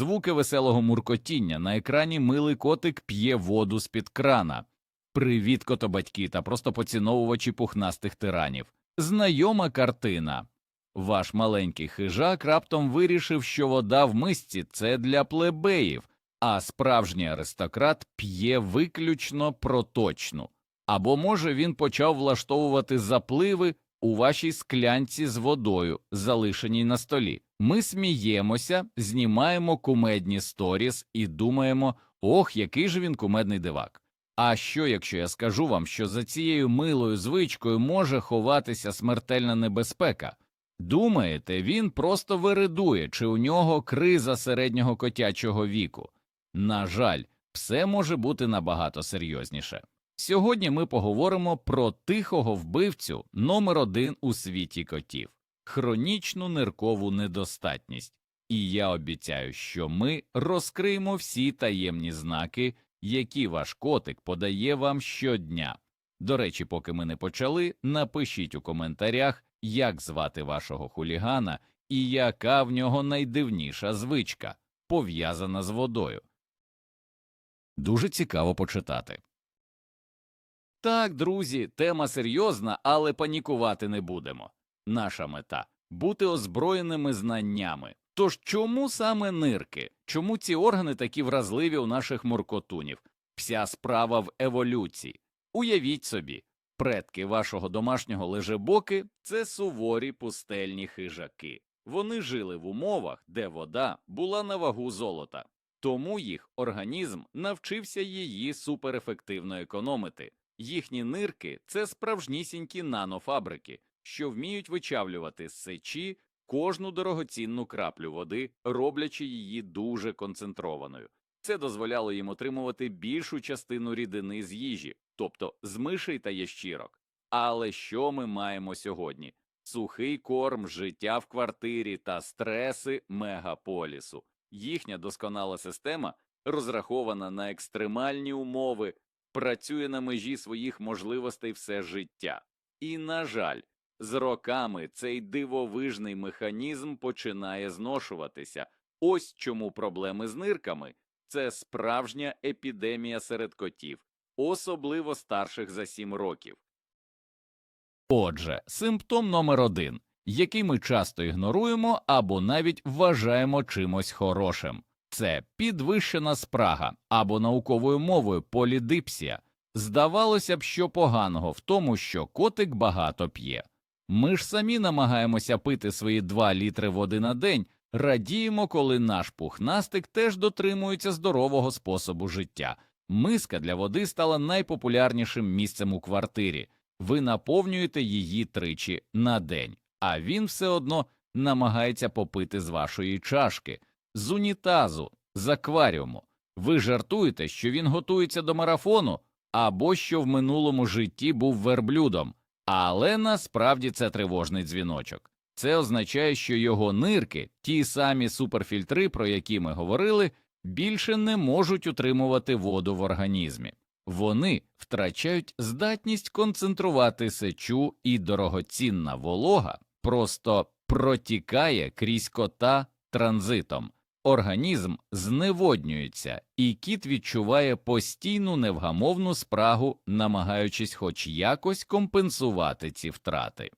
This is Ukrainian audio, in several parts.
звуки веселого муркотіння. На екрані милий котик п'є воду з-під крана. Привіт, котобатьки та просто поціновувачі пухнастих тиранів. Знайома картина. Ваш маленький хижак раптом вирішив, що вода в мисці це для плебеїв, а справжній аристократ п'є виключно проточну. Або, може, він почав влаштовувати запливи у вашій склянці з водою, залишеній на столі. Ми сміємося, знімаємо кумедні сторіс і думаємо, ох, який же він кумедний дивак. А що, якщо я скажу вам, що за цією милою звичкою може ховатися смертельна небезпека? Думаєте, він просто виридує, чи у нього криза середнього котячого віку? На жаль, все може бути набагато серйозніше. Сьогодні ми поговоримо про тихого вбивцю номер один у світі котів хронічну ниркову недостатність. І я обіцяю, що ми розкриємо всі таємні знаки, які ваш котик подає вам щодня. До речі, поки ми не почали, напишіть у коментарях, як звати вашого хулігана і яка в нього найдивніша звичка, пов'язана з водою. Дуже цікаво почитати. Так, друзі, тема серйозна, але панікувати не будемо. Наша мета бути озброєними знаннями. Тож чому саме нирки? Чому ці органи такі вразливі у наших муркотунів? Вся справа в еволюції. Уявіть собі, предки вашого домашнього лежебоки це суворі пустельні хижаки. Вони жили в умовах, де вода була на вагу золота, тому їх організм навчився її суперефективно економити. Їхні нирки це справжнісінькі нанофабрики, що вміють вичавлювати з сечі кожну дорогоцінну краплю води, роблячи її дуже концентрованою. Це дозволяло їм отримувати більшу частину рідини з їжі, тобто з мишей та ящірок. Але що ми маємо сьогодні? Сухий корм, життя в квартирі та стреси мегаполісу. Їхня досконала система розрахована на екстремальні умови, працює на межі своїх можливостей все життя. І, на жаль, з роками цей дивовижний механізм починає зношуватися. Ось чому проблеми з нирками це справжня епідемія серед котів, особливо старших за 7 років. Отже, симптом номер один, який ми часто ігноруємо або навіть вважаємо чимось хорошим, це підвищена спрага або науковою мовою полідипсія. Здавалося б, що поганого в тому, що котик багато п'є. Ми ж самі намагаємося пити свої 2 літри води на день, радіємо, коли наш пухнастик теж дотримується здорового способу життя. Миска для води стала найпопулярнішим місцем у квартирі. Ви наповнюєте її тричі на день, а він все одно намагається попити з вашої чашки, з унітазу, з акваріуму. Ви жартуєте, що він готується до марафону або що в минулому житті був верблюдом. Але насправді це тривожний дзвіночок. Це означає, що його нирки, ті самі суперфільтри, про які ми говорили, більше не можуть утримувати воду в організмі. Вони втрачають здатність концентрувати сечу, і дорогоцінна волога просто протікає крізь кота транзитом. Організм зневоднюється, і кіт відчуває постійну невгамовну спрагу, намагаючись хоч якось компенсувати ці втрати.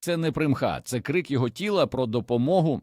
Це не примха, це крик його тіла про допомогу.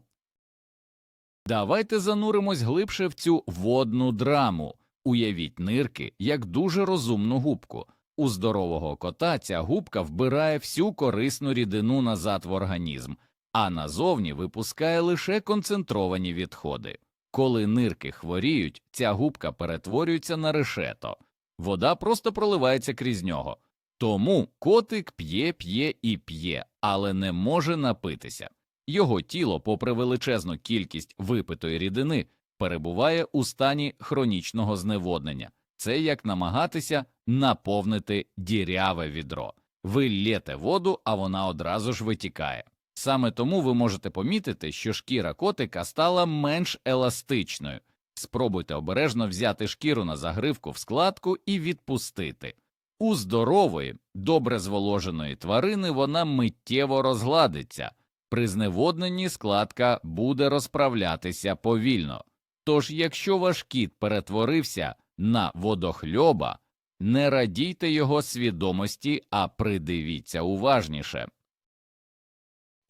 Давайте зануримось глибше в цю водну драму. Уявіть нирки як дуже розумну губку. У здорового кота ця губка вбирає всю корисну рідину назад в організм а назовні випускає лише концентровані відходи. Коли нирки хворіють, ця губка перетворюється на решето, вода просто проливається крізь нього. Тому котик п'є, п'є і п'є, але не може напитися. Його тіло, попри величезну кількість випитої рідини, перебуває у стані хронічного зневоднення. Це як намагатися наповнити діряве відро. Ви лєте воду, а вона одразу ж витікає. Саме тому ви можете помітити, що шкіра котика стала менш еластичною. Спробуйте обережно взяти шкіру на загривку в складку і відпустити. У здорової, добре зволоженої тварини вона миттєво розгладиться, При зневодненні складка буде розправлятися повільно. Тож, якщо ваш кіт перетворився на водохльоба, не радійте його свідомості, а придивіться уважніше.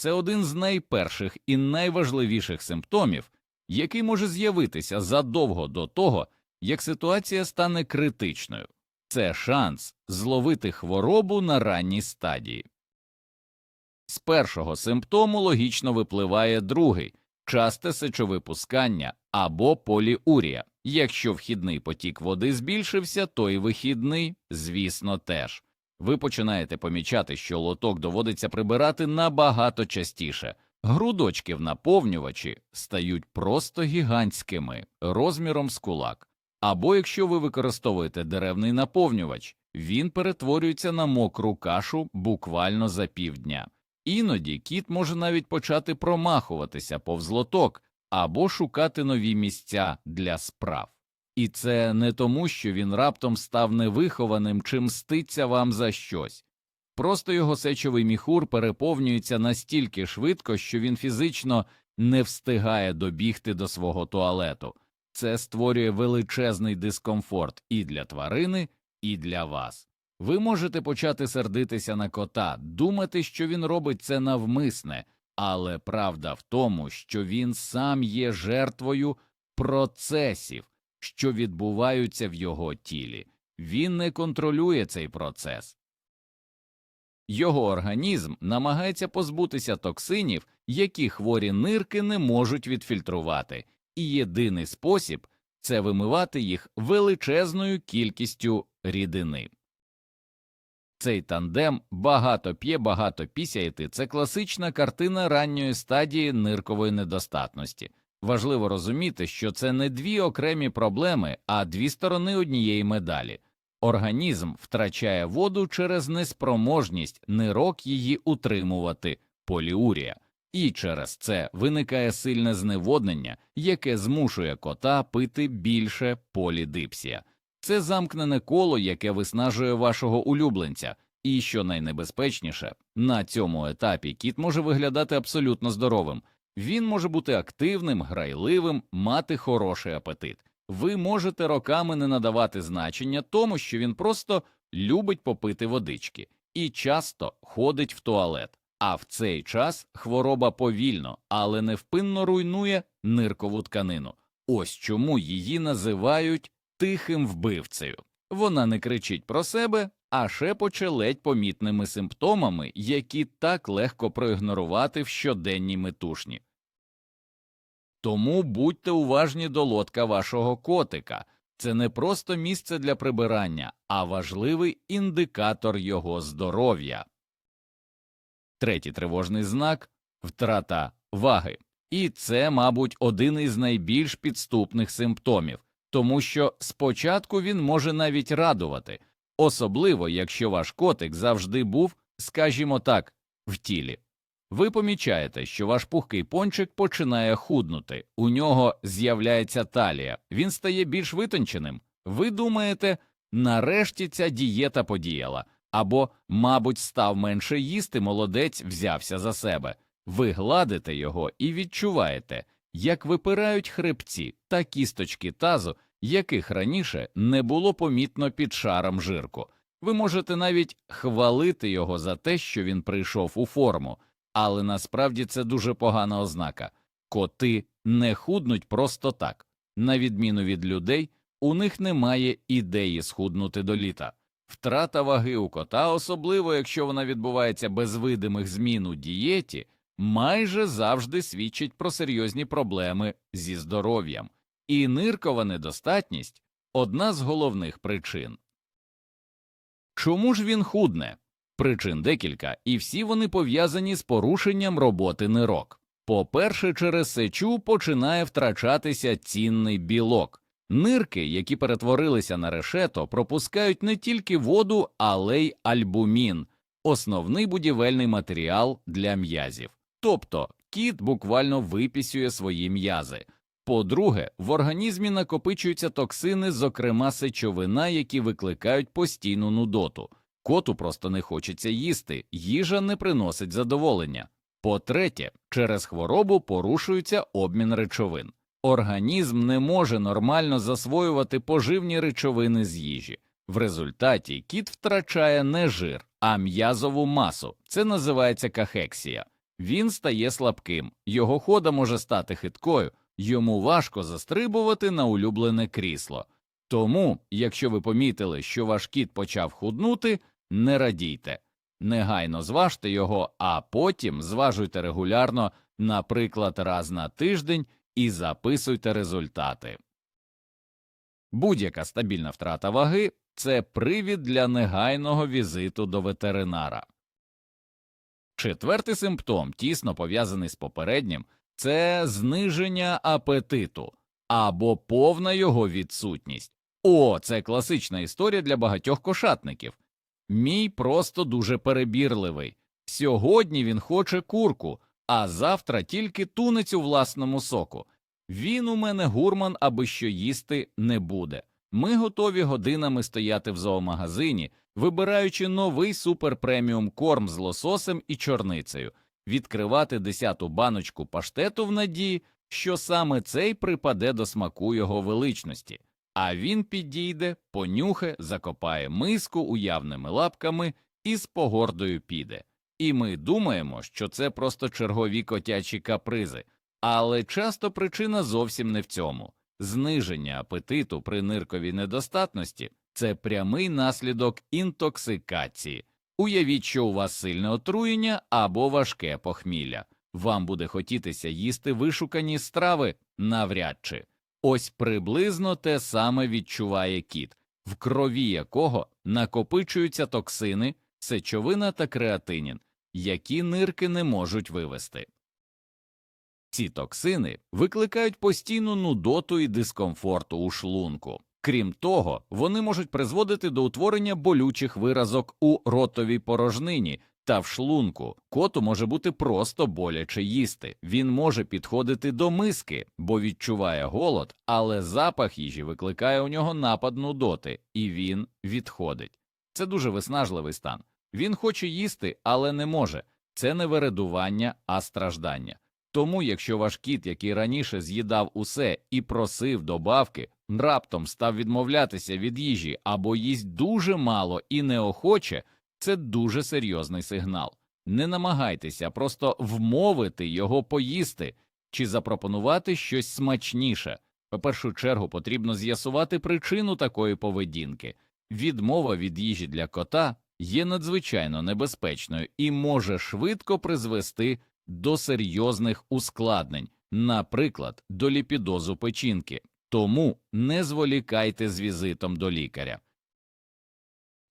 Це один з найперших і найважливіших симптомів, який може з'явитися задовго до того, як ситуація стане критичною. Це шанс зловити хворобу на ранній стадії. З першого симптому логічно випливає другий часте сечовипускання або поліурія. Якщо вхідний потік води збільшився, то і вихідний, звісно, теж. Ви починаєте помічати, що лоток доводиться прибирати набагато частіше. Грудочки в наповнювачі стають просто гігантськими, розміром з кулак. Або якщо ви використовуєте деревний наповнювач, він перетворюється на мокру кашу буквально за півдня. Іноді кіт може навіть почати промахуватися повз лоток або шукати нові місця для справ. І це не тому, що він раптом став невихованим чи мститься вам за щось. Просто його сечовий міхур переповнюється настільки швидко, що він фізично не встигає добігти до свого туалету. Це створює величезний дискомфорт і для тварини, і для вас. Ви можете почати сердитися на кота, думати, що він робить це навмисне, але правда в тому, що він сам є жертвою процесів, що відбуваються в його тілі. Він не контролює цей процес. Його організм намагається позбутися токсинів, які хворі нирки не можуть відфільтрувати, і єдиний спосіб це вимивати їх величезною кількістю рідини. Цей тандем багато п'є, багато пісяєти це класична картина ранньої стадії ниркової недостатності. Важливо розуміти, що це не дві окремі проблеми, а дві сторони однієї медалі. Організм втрачає воду через неспроможність нирок її утримувати поліурія, і через це виникає сильне зневоднення, яке змушує кота пити більше полідипсія. Це замкнене коло, яке виснажує вашого улюбленця, і що найнебезпечніше, на цьому етапі кіт може виглядати абсолютно здоровим. Він може бути активним, грайливим, мати хороший апетит. Ви можете роками не надавати значення тому, що він просто любить попити водички і часто ходить в туалет. А в цей час хвороба повільно, але невпинно руйнує ниркову тканину. Ось чому її називають тихим вбивцею. Вона не кричить про себе, а шепоче ледь помітними симптомами, які так легко проігнорувати в щоденній метушні. Тому будьте уважні до лодка вашого котика. Це не просто місце для прибирання, а важливий індикатор його здоров'я. Третій тривожний знак втрата ваги. І це, мабуть, один із найбільш підступних симптомів, тому що спочатку він може навіть радувати, особливо якщо ваш котик завжди був, скажімо так, в тілі. Ви помічаєте, що ваш пухкий пончик починає худнути, у нього з'являється талія, він стає більш витонченим. Ви думаєте, нарешті ця дієта подіяла, або, мабуть, став менше їсти, молодець взявся за себе. Ви гладите його і відчуваєте, як випирають хребці та кісточки тазу, яких раніше не було помітно під шаром жирку. Ви можете навіть хвалити його за те, що він прийшов у форму, але насправді це дуже погана ознака. Коти не худнуть просто так. На відміну від людей, у них немає ідеї схуднути до літа. Втрата ваги у кота, особливо якщо вона відбувається без видимих змін у дієті, майже завжди свідчить про серйозні проблеми зі здоров'ям, і ниркова недостатність одна з головних причин. Чому ж він худне? Причин декілька, і всі вони пов'язані з порушенням роботи нирок. По-перше, через сечу починає втрачатися цінний білок. Нирки, які перетворилися на решето, пропускають не тільки воду, але й альбумін, основний будівельний матеріал для м'язів. Тобто кіт буквально випісює свої м'язи. По-друге, в організмі накопичуються токсини, зокрема сечовина, які викликають постійну нудоту. Коту просто не хочеться їсти, їжа не приносить задоволення. По-третє, через хворобу порушується обмін речовин. Організм не може нормально засвоювати поживні речовини з їжі. В результаті кіт втрачає не жир, а м'язову масу. Це називається кахексія. Він стає слабким, його хода може стати хиткою, йому важко застрибувати на улюблене крісло. Тому, якщо ви помітили, що ваш кіт почав худнути, не радійте. Негайно зважте його, а потім зважуйте регулярно, наприклад, раз на тиждень, і записуйте результати. Будь-яка стабільна втрата ваги це привід для негайного візиту до ветеринара. Четвертий симптом, тісно пов'язаний з попереднім, це зниження апетиту або повна його відсутність. О, це класична історія для багатьох кошатників. Мій просто дуже перебірливий. Сьогодні він хоче курку, а завтра тільки тунець у власному соку. Він у мене гурман, аби що їсти не буде. Ми готові годинами стояти в зоомагазині, вибираючи новий суперпреміум корм з лососем і чорницею, відкривати десяту баночку паштету в надії, що саме цей припаде до смаку його величності, а він підійде, понюхе, закопає миску уявними лапками і з погордою піде. І ми думаємо, що це просто чергові котячі капризи, але часто причина зовсім не в цьому. Зниження апетиту при нирковій недостатності це прямий наслідок інтоксикації. Уявіть, що у вас сильне отруєння або важке похмілля. Вам буде хотітися їсти вишукані страви навряд чи. Ось приблизно те саме відчуває кіт, в крові якого накопичуються токсини, сечовина та креатинін, які нирки не можуть вивести. Ці токсини викликають постійну нудоту і дискомфорту у шлунку. Крім того, вони можуть призводити до утворення болючих виразок у ротовій порожнині та в шлунку. Коту може бути просто боляче їсти. Він може підходити до миски, бо відчуває голод, але запах їжі викликає у нього напад нудоти, і він відходить. Це дуже виснажливий стан. Він хоче їсти, але не може. Це не вередування, а страждання. Тому, якщо ваш кіт, який раніше з'їдав усе і просив добавки, раптом став відмовлятися від їжі або їсть дуже мало і неохоче, це дуже серйозний сигнал. Не намагайтеся просто вмовити його поїсти чи запропонувати щось смачніше. В першу чергу потрібно з'ясувати причину такої поведінки. Відмова від їжі для кота є надзвичайно небезпечною і може швидко призвести до серйозних ускладнень, наприклад, до ліпідозу печінки. Тому не зволікайте з візитом до лікаря.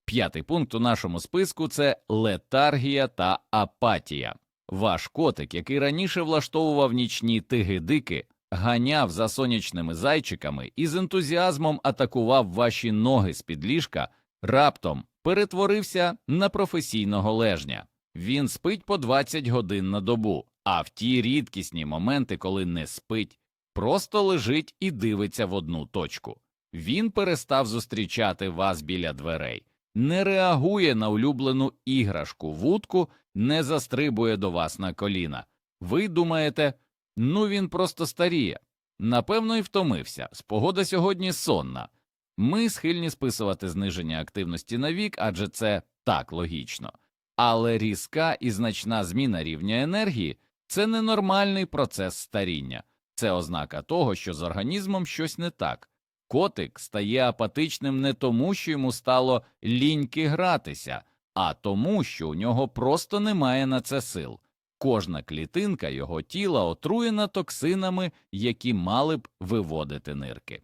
П'ятий пункт у нашому списку це летаргія та апатія. Ваш котик, який раніше влаштовував нічні тигидики, ганяв за сонячними зайчиками і з ентузіазмом атакував ваші ноги з під ліжка, раптом перетворився на професійного лежня. Він спить по 20 годин на добу, а в ті рідкісні моменти, коли не спить, просто лежить і дивиться в одну точку. Він перестав зустрічати вас біля дверей, не реагує на улюблену іграшку вудку, не застрибує до вас на коліна. Ви думаєте, ну він просто старіє. Напевно, і втомився. Спогода сьогодні сонна. Ми схильні списувати зниження активності на вік, адже це так логічно. Але різка і значна зміна рівня енергії це ненормальний процес старіння, це ознака того, що з організмом щось не так. Котик стає апатичним не тому, що йому стало ліньки гратися, а тому, що у нього просто немає на це сил. Кожна клітинка його тіла отруєна токсинами, які мали б виводити нирки.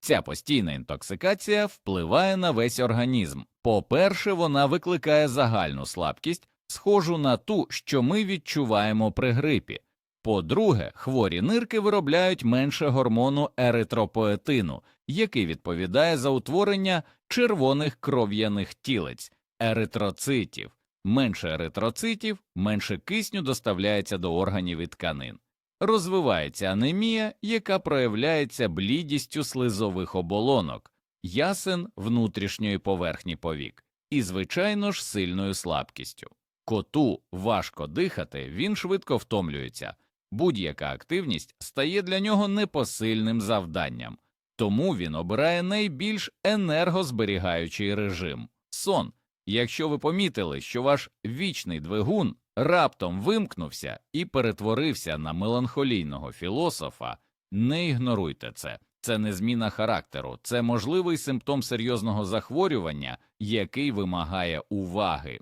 Ця постійна інтоксикація впливає на весь організм. По-перше, вона викликає загальну слабкість, схожу на ту, що ми відчуваємо при грипі. По-друге, хворі нирки виробляють менше гормону еритропоетину, який відповідає за утворення червоних кров'яних тілець, еритроцитів. Менше еритроцитів, менше кисню доставляється до органів і тканин. Розвивається анемія, яка проявляється блідістю слизових оболонок, ясен внутрішньої поверхні повік і, звичайно ж, сильною слабкістю. Коту важко дихати, він швидко втомлюється. Будь-яка активність стає для нього непосильним завданням, тому він обирає найбільш енергозберігаючий режим сон. Якщо ви помітили, що ваш вічний двигун раптом вимкнувся і перетворився на меланхолійного філософа, не ігноруйте це. Це не зміна характеру, це можливий симптом серйозного захворювання, який вимагає уваги.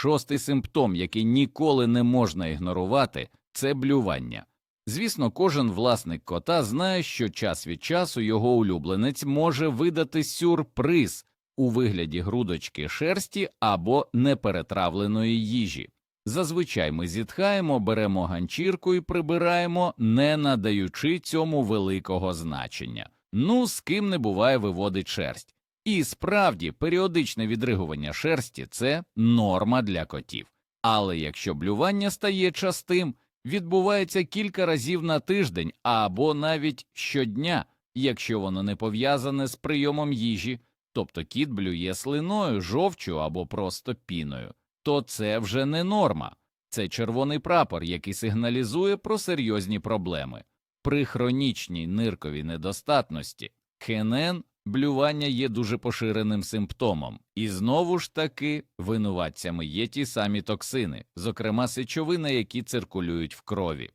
Шостий симптом, який ніколи не можна ігнорувати, це блювання. Звісно, кожен власник кота знає, що час від часу його улюбленець може видати сюрприз у вигляді грудочки шерсті або неперетравленої їжі. Зазвичай ми зітхаємо, беремо ганчірку і прибираємо, не надаючи цьому великого значення. Ну, з ким не буває виводить шерсть. І справді, періодичне відригування шерсті це норма для котів. Але якщо блювання стає частим, відбувається кілька разів на тиждень або навіть щодня, якщо воно не пов'язане з прийомом їжі, тобто кіт блює слиною, жовчу або просто піною, то це вже не норма. Це червоний прапор, який сигналізує про серйозні проблеми. При хронічній нирковій недостатності ХНН блювання є дуже поширеним симптомом, і знову ж таки винуватцями є ті самі токсини, зокрема сечовини, які циркулюють в крові.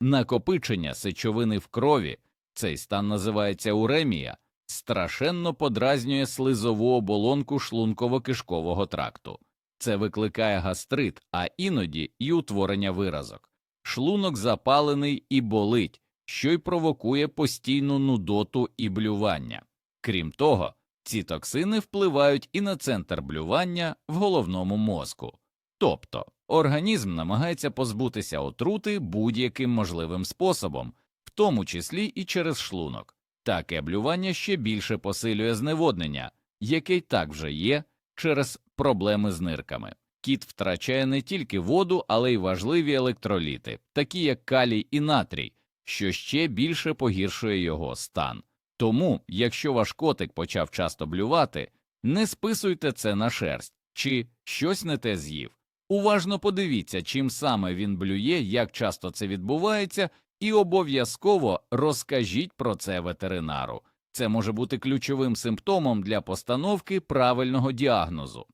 Накопичення сечовини в крові цей стан називається уремія, страшенно подразнює слизову оболонку шлунково-кишкового тракту. Це викликає гастрит, а іноді й утворення виразок. Шлунок запалений і болить, що й провокує постійну нудоту і блювання. Крім того, ці токсини впливають і на центр блювання в головному мозку. Тобто організм намагається позбутися отрути будь-яким можливим способом, в тому числі і через шлунок. Таке блювання ще більше посилює зневоднення, яке й так вже є через проблеми з нирками. Кіт втрачає не тільки воду, але й важливі електроліти, такі як калій і натрій, що ще більше погіршує його стан. Тому, якщо ваш котик почав часто блювати, не списуйте це на шерсть чи щось не те з'їв. Уважно подивіться, чим саме він блює, як часто це відбувається, і обов'язково розкажіть про це ветеринару. Це може бути ключовим симптомом для постановки правильного діагнозу.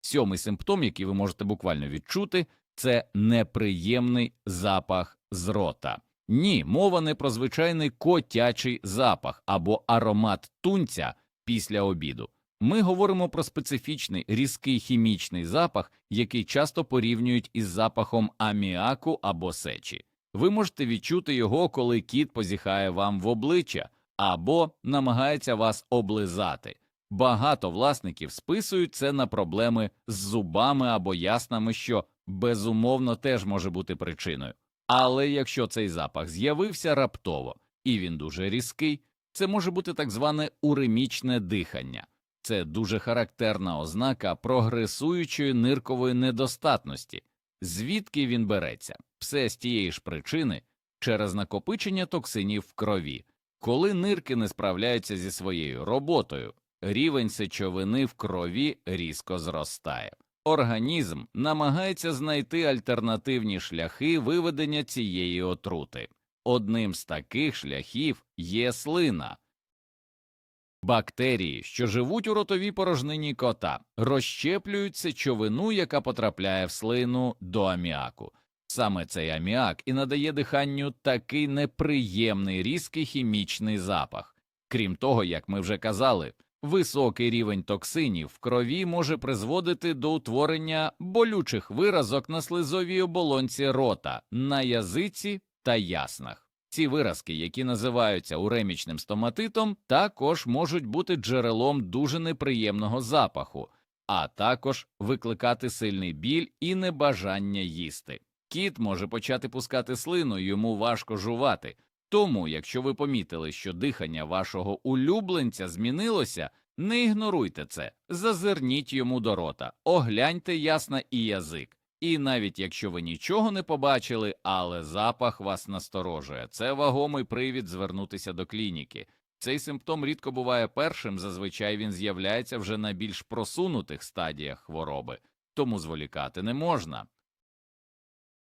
Сьомий симптом, який ви можете буквально відчути, це неприємний запах з рота. Ні, мова не про звичайний котячий запах або аромат тунця після обіду. Ми говоримо про специфічний різкий хімічний запах, який часто порівнюють із запахом аміаку або сечі. Ви можете відчути його, коли кіт позіхає вам в обличчя або намагається вас облизати. Багато власників списують це на проблеми з зубами або яснами, що безумовно теж може бути причиною. Але якщо цей запах з'явився раптово і він дуже різкий, це може бути так зване уремічне дихання. Це дуже характерна ознака прогресуючої ниркової недостатності, звідки він береться, все з тієї ж причини через накопичення токсинів в крові. Коли нирки не справляються зі своєю роботою, рівень сечовини в крові різко зростає. Організм намагається знайти альтернативні шляхи виведення цієї отрути. Одним з таких шляхів є слина. Бактерії, що живуть у ротовій порожнині кота, розщеплюють сечовину, яка потрапляє в слину до аміаку. Саме цей аміак і надає диханню такий неприємний різкий хімічний запах. Крім того, як ми вже казали, високий рівень токсинів в крові може призводити до утворення болючих виразок на слизовій оболонці рота, на язиці та яснах. Ці виразки, які називаються уремічним стоматитом, також можуть бути джерелом дуже неприємного запаху, а також викликати сильний біль і небажання їсти. Кіт може почати пускати слину, йому важко жувати. Тому, якщо ви помітили, що дихання вашого улюбленця змінилося, не ігноруйте це, зазирніть йому до рота, огляньте ясна і язик. І навіть якщо ви нічого не побачили, але запах вас насторожує, це вагомий привід звернутися до клініки. Цей симптом рідко буває першим, зазвичай він з'являється вже на більш просунутих стадіях хвороби, тому зволікати не можна.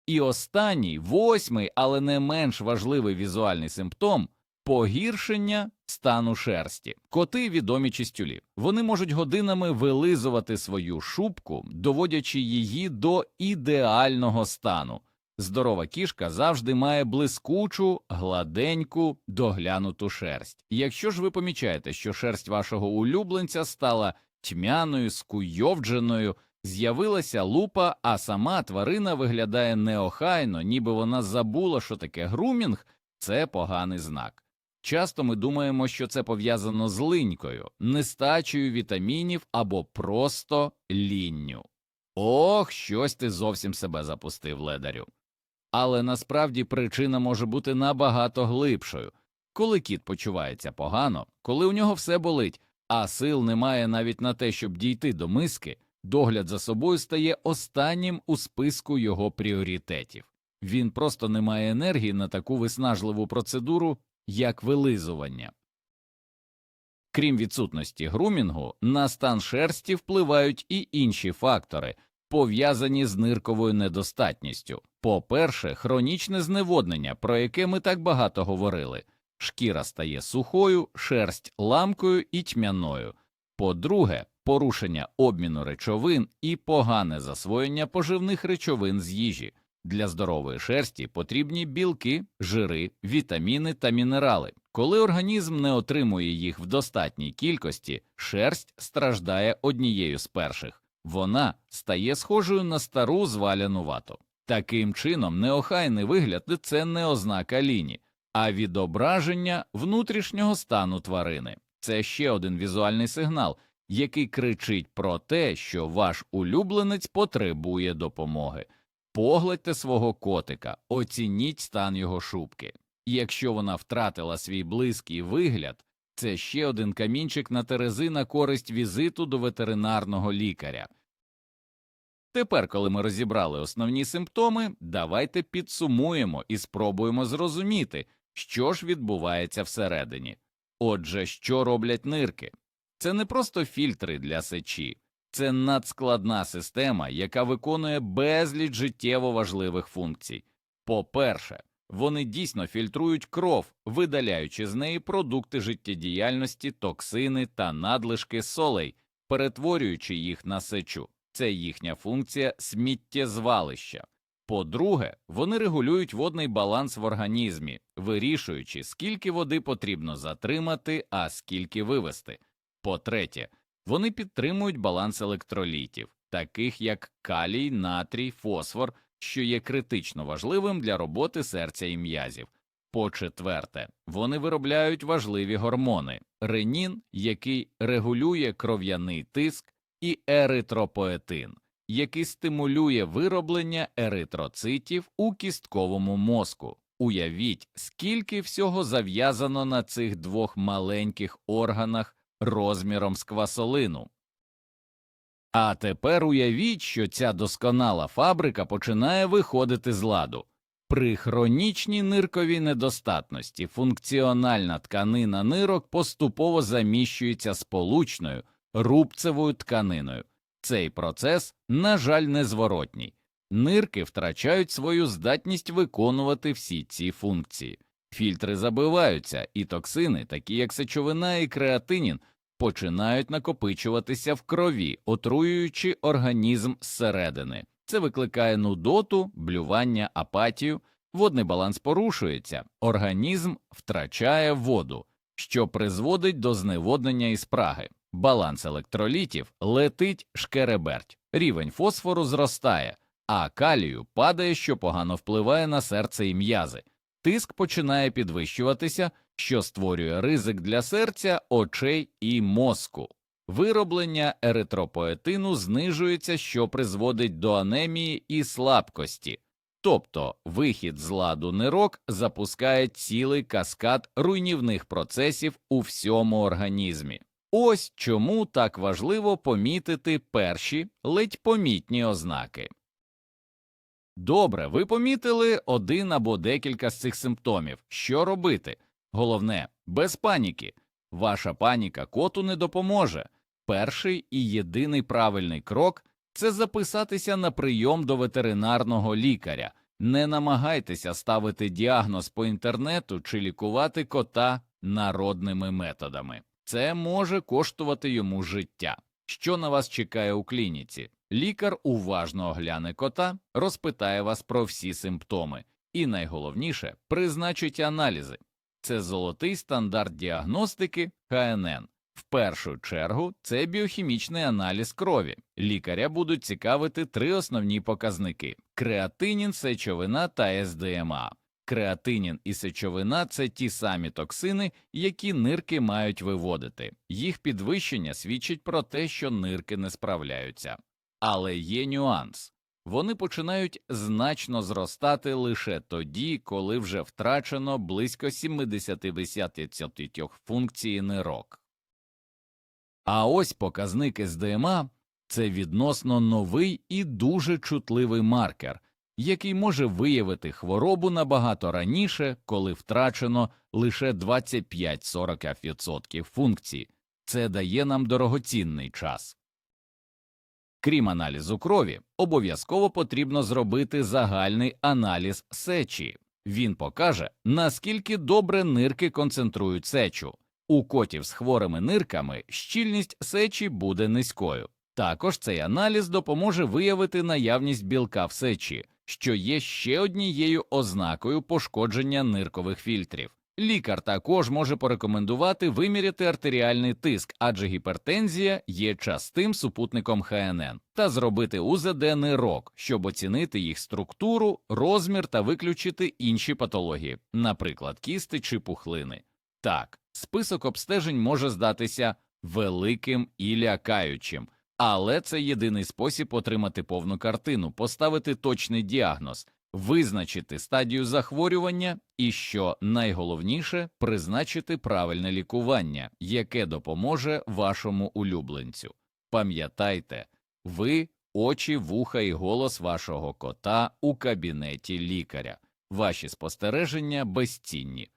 І останній, восьмий, але не менш важливий візуальний симптом погіршення стану шерсті. Коти відомі чистюлі. Вони можуть годинами вилизувати свою шубку, доводячи її до ідеального стану. Здорова кішка завжди має блискучу, гладеньку, доглянуту шерсть. Якщо ж ви помічаєте, що шерсть вашого улюбленця стала тьмяною, скуйовдженою, з'явилася лупа, а сама тварина виглядає неохайно, ніби вона забула, що таке грумінг, це поганий знак. Часто ми думаємо, що це пов'язано з линькою, нестачею вітамінів або просто лінню. Ох, щось ти зовсім себе запустив, ледарю. Але насправді причина може бути набагато глибшою. Коли кіт почувається погано, коли у нього все болить, а сил немає навіть на те, щоб дійти до миски, догляд за собою стає останнім у списку його пріоритетів. Він просто не має енергії на таку виснажливу процедуру, як вилизування. Крім відсутності грумінгу, на стан шерсті впливають і інші фактори, пов'язані з нирковою недостатністю. По-перше, хронічне зневоднення, про яке ми так багато говорили. Шкіра стає сухою, шерсть ламкою і тьмяною. По-друге, порушення обміну речовин і погане засвоєння поживних речовин з їжі. Для здорової шерсті потрібні білки, жири, вітаміни та мінерали. Коли організм не отримує їх в достатній кількості, шерсть страждає однією з перших. Вона стає схожою на стару зваляну вату. Таким чином, неохайний вигляд це не ознака ліні, а відображення внутрішнього стану тварини. Це ще один візуальний сигнал, який кричить про те, що ваш улюбленець потребує допомоги. Погладьте свого котика, оцініть стан його шубки. Якщо вона втратила свій близький вигляд, це ще один камінчик на терези на користь візиту до ветеринарного лікаря. Тепер, коли ми розібрали основні симптоми, давайте підсумуємо і спробуємо зрозуміти, що ж відбувається всередині. Отже, що роблять нирки? Це не просто фільтри для сечі, це надскладна система, яка виконує безліч життєво важливих функцій. По-перше, вони дійсно фільтрують кров, видаляючи з неї продукти життєдіяльності, токсини та надлишки солей, перетворюючи їх на сечу. Це їхня функція сміттєзвалища. По-друге, вони регулюють водний баланс в організмі, вирішуючи, скільки води потрібно затримати, а скільки вивести. По-третє, вони підтримують баланс електролітів, таких як калій, натрій, фосфор, що є критично важливим для роботи серця і м'язів. По-четверте, вони виробляють важливі гормони ренін, який регулює кров'яний тиск, і еритропоетин, який стимулює вироблення еритроцитів у кістковому мозку. Уявіть, скільки всього зав'язано на цих двох маленьких органах розміром з квасолину. А тепер уявіть, що ця досконала фабрика починає виходити з ладу. При хронічній нирковій недостатності функціональна тканина нирок поступово заміщується сполучною рубцевою тканиною. Цей процес, на жаль, незворотній. Нирки втрачають свою здатність виконувати всі ці функції. Фільтри забиваються, і токсини, такі як сечовина і креатинін, починають накопичуватися в крові, отруюючи організм зсередини. Це викликає нудоту, блювання, апатію, водний баланс порушується, організм втрачає воду, що призводить до зневоднення і спраги. Баланс електролітів летить шкереберть, рівень фосфору зростає, а калію падає, що погано впливає на серце і м'язи. Тиск починає підвищуватися, що створює ризик для серця, очей і мозку. Вироблення еритропоетину знижується, що призводить до анемії і слабкості, тобто вихід з ладу нирок запускає цілий каскад руйнівних процесів у всьому організмі. Ось чому так важливо помітити перші ледь помітні ознаки. Добре, ви помітили один або декілька з цих симптомів. Що робити? Головне, без паніки. Ваша паніка коту не допоможе. Перший і єдиний правильний крок це записатися на прийом до ветеринарного лікаря. Не намагайтеся ставити діагноз по інтернету чи лікувати кота народними методами. Це може коштувати йому життя. Що на вас чекає у клініці? Лікар уважно огляне кота, розпитає вас про всі симптоми і, найголовніше, призначить аналізи. Це золотий стандарт діагностики КНН. В першу чергу це біохімічний аналіз крові. Лікаря будуть цікавити три основні показники: креатинін, сечовина та СДМА. Креатинін і сечовина це ті самі токсини, які нирки мають виводити. Їх підвищення свідчить про те, що нирки не справляються. Але є нюанс. Вони починають значно зростати лише тоді, коли вже втрачено близько 70% функції нирок. А ось показник СДМА – це відносно новий і дуже чутливий маркер, який може виявити хворобу набагато раніше, коли втрачено лише 25-40% функцій. Це дає нам дорогоцінний час. Крім аналізу крові, обов'язково потрібно зробити загальний аналіз сечі. Він покаже, наскільки добре нирки концентрують сечу. У котів з хворими нирками щільність сечі буде низькою. Також цей аналіз допоможе виявити наявність білка в сечі, що є ще однією ознакою пошкодження ниркових фільтрів. Лікар також може порекомендувати виміряти артеріальний тиск, адже гіпертензія є частим супутником ХНН, та зробити УЗД нирок, щоб оцінити їх структуру, розмір та виключити інші патології, наприклад, кісти чи пухлини. Так, список обстежень може здатися великим і лякаючим, але це єдиний спосіб отримати повну картину, поставити точний діагноз, визначити стадію захворювання і, що найголовніше, призначити правильне лікування, яке допоможе вашому улюбленцю. Пам'ятайте, ви очі, вуха і голос вашого кота у кабінеті лікаря. Ваші спостереження безцінні.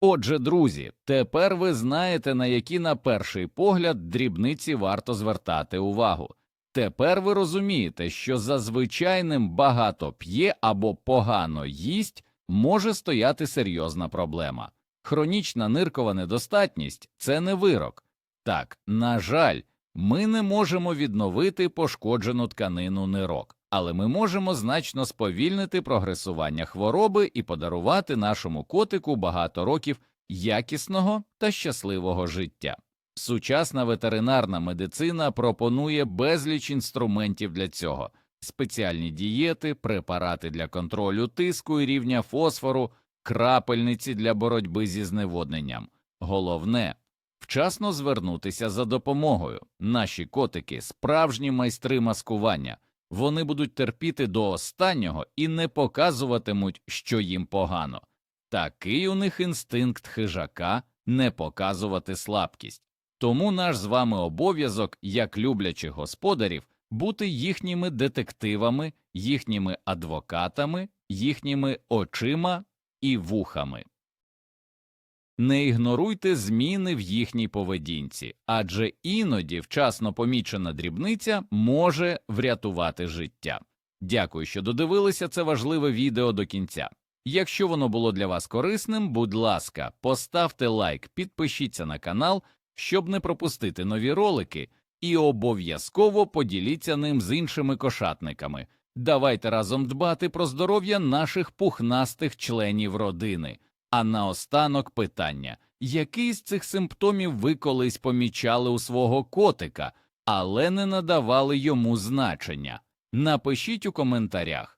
Отже, друзі, тепер ви знаєте, на які на перший погляд дрібниці варто звертати увагу. Тепер ви розумієте, що за звичайним багато п'є або погано їсть може стояти серйозна проблема. Хронічна ниркова недостатність це не вирок. Так, на жаль, ми не можемо відновити пошкоджену тканину нирок, але ми можемо значно сповільнити прогресування хвороби і подарувати нашому котику багато років якісного та щасливого життя. Сучасна ветеринарна медицина пропонує безліч інструментів для цього: спеціальні дієти, препарати для контролю тиску і рівня фосфору, крапельниці для боротьби зі зневодненням. Головне вчасно звернутися за допомогою. Наші котики справжні майстри маскування. Вони будуть терпіти до останнього і не показуватимуть, що їм погано. Такий у них інстинкт хижака не показувати слабкість. Тому наш з вами обов'язок, як люблячих господарів, бути їхніми детективами, їхніми адвокатами, їхніми очима і вухами. Не ігноруйте зміни в їхній поведінці, адже іноді вчасно помічена дрібниця може врятувати життя. Дякую, що додивилися це важливе відео до кінця. Якщо воно було для вас корисним, будь ласка, поставте лайк, підпишіться на канал, щоб не пропустити нові ролики, і обов'язково поділіться ним з іншими кошатниками. Давайте разом дбати про здоров'я наших пухнастих членів родини. А наостанок питання: який з цих симптомів ви колись помічали у свого котика, але не надавали йому значення? Напишіть у коментарях.